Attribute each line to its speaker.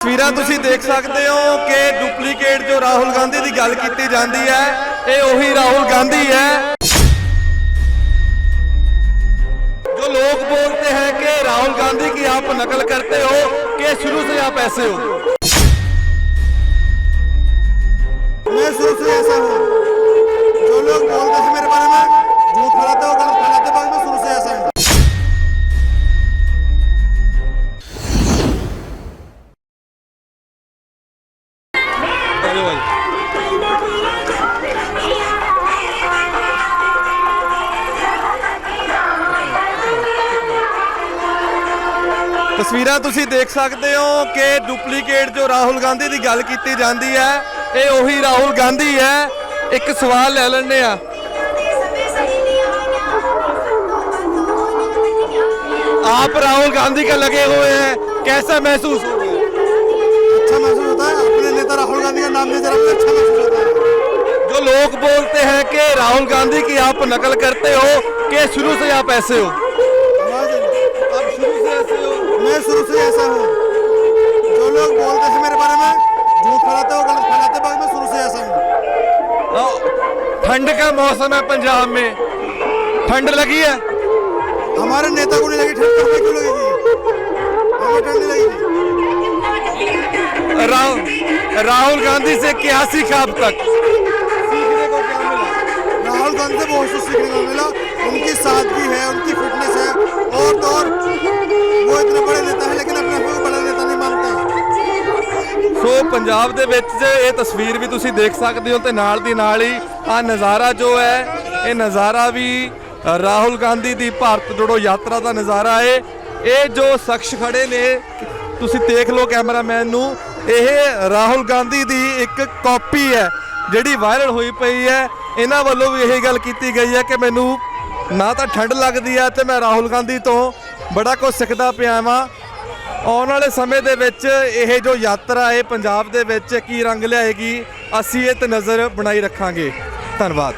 Speaker 1: ਤਸਵੀਰਾਂ ਤੁਸੀਂ ਦੇਖ ਸਕਦੇ ਹੋ ਕਿ ਡੁਪਲੀਕੇਟ ਜੋ ਰਾਹੁਲ ਗਾਂਧੀ ਦੀ ਗੱਲ ਕੀਤੀ ਜਾਂਦੀ ਹੈ, ਇਹ ਉਹੀ ਰਾਹੁਲ ਗਾਂਧੀ ਹੈ।
Speaker 2: ਜੋ ਲੋਕ ਬੋਲਦੇ ਹੈ ਕਿ ਰਾਹੁਲ ਗਾਂਧੀ ਕੀ ਆਪ ਨਕਲ ਕਰਤੇ ਹੋ, ਕਿ ਸ਼ੁਰੂ ਸੇ ਆਪ ਐਸੇ ਹੋ?
Speaker 1: ਤਸਵੀਰਾਂ ਤੁਸੀਂ ਦੇਖ ਸਕਦੇ ਹੋ ਕਿ ਡੁਪਲੀਕੇਟ ਜੋ ਰਾਹੁਲ ਗਾਂਧੀ ਦੀ ਗੱਲ ਕੀਤੀ ਜਾਂਦੀ ਹੈ ਇਹ ਉਹੀ ਰਾਹੁਲ ਗਾਂਧੀ ਹੈ ਇੱਕ ਸਵਾਲ ਲੈ ਲੈਣੇ ਆ आप राहुल गांधी का लगे हुए हैं कैसा महसूस हो रहा है
Speaker 2: अच्छा महसूस होता है लेते रहते अच्छा महसूस होता है।
Speaker 1: जो लोग बोलते हैं कि राहुल गांधी की आप नकल करते हो कि शुरू से आप ऐसे हो? आप शुरू से ऐसे हो
Speaker 2: मैं शुरू से ऐसा हूँ। जो लोग बोलते हैं मेरे बारे में झूठ फैलाते हो गलत फैलाते हो मैं शुरू से ऐसा हूँ।
Speaker 1: ठंड का मौसम है पंजाब में। ठंड लगी है?
Speaker 2: हमारे नेता को नहीं लगी ठंड क्यों लगेगी हमें ठंड नहीं लगेगी
Speaker 1: राहुल राहुल गांधी से क्या सीखा अब तक सीखने को क्या मिला
Speaker 2: राहुल गांधी से बहुत कुछ सीखने को मिला उनकी सादगी है उनकी फिटनेस है और तो और वो इतने बड़े नेता है लेकिन अपने आप को बड़ा नेता नहीं मानते
Speaker 1: ਸੋ ਪੰਜਾਬ ਦੇ ਵਿੱਚ ਇਹ ਤਸਵੀਰ ਵੀ ਤੁਸੀਂ ਦੇਖ ਸਕਦੇ ਹੋ ਤੇ ਨਾਲ ਦੀ ਨਾਲ ਹੀ ਆ ਨਜ਼ਾਰਾ ਜੋ ਹੈ ਇਹ ਨਜ਼ਾਰਾ ਵੀ ਅ, ਰਾਹੁਲ ਗਾਂਧੀ ਦੀ ਭਾਰਤ ਜੋੜੋ ਯਾਤਰਾ ਦਾ ਨਜ਼ਾਰਾ ਹੈ ਇਹ ਜੋ ਸ਼ਖਸ ਖੜੇ ਨੇ ਤੁਸੀਂ ਦੇਖ ਲਓ ਕੈਮਰਾਮੈਨ ਨੂੰ, ਇਹ ਰਾਹੁਲ ਗਾਂਧੀ ਦੀ ਇੱਕ ਕਾਪੀ ਹੈ, ਜਿਹੜੀ ਵਾਇਰਲ ਹੋਈ ਪਈ ਹੈ। ਇਹਨਾਂ ਵੱਲੋਂ ਵੀ ਇਹੀ ਗੱਲ ਕੀਤੀ ਗਈ ਹੈ ਕਿ ਮੈਨੂੰ ਨਾ ਤਾਂ ਠੰਡ ਲੱਗਦੀ ਹੈ ਤੇ ਮੈਂ ਰਾਹੁਲ ਗਾਂਧੀ ਤੋਂ ਬੜਾ ਕੁਝ ਸਿੱਖਦਾ ਪਿਆ ਵਾਂ। ਆਉਣ ਵਾਲੇ ਸਮੇਂ ਦੇ ਵਿੱਚ ਇਹ ਜੋ ਯਾਤਰਾ ਹੈ, ਪੰਜਾਬ ਦੇ ਵਿੱਚ ਕੀ ਰੰਗ ਲਿਆਏਗੀ, ਅਸੀਂ ਇਹ ਤੇ ਨਜ਼ਰ ਬਣਾਈ ਰੱਖਾਂਗੇ। ਧੰਨਵਾਦ।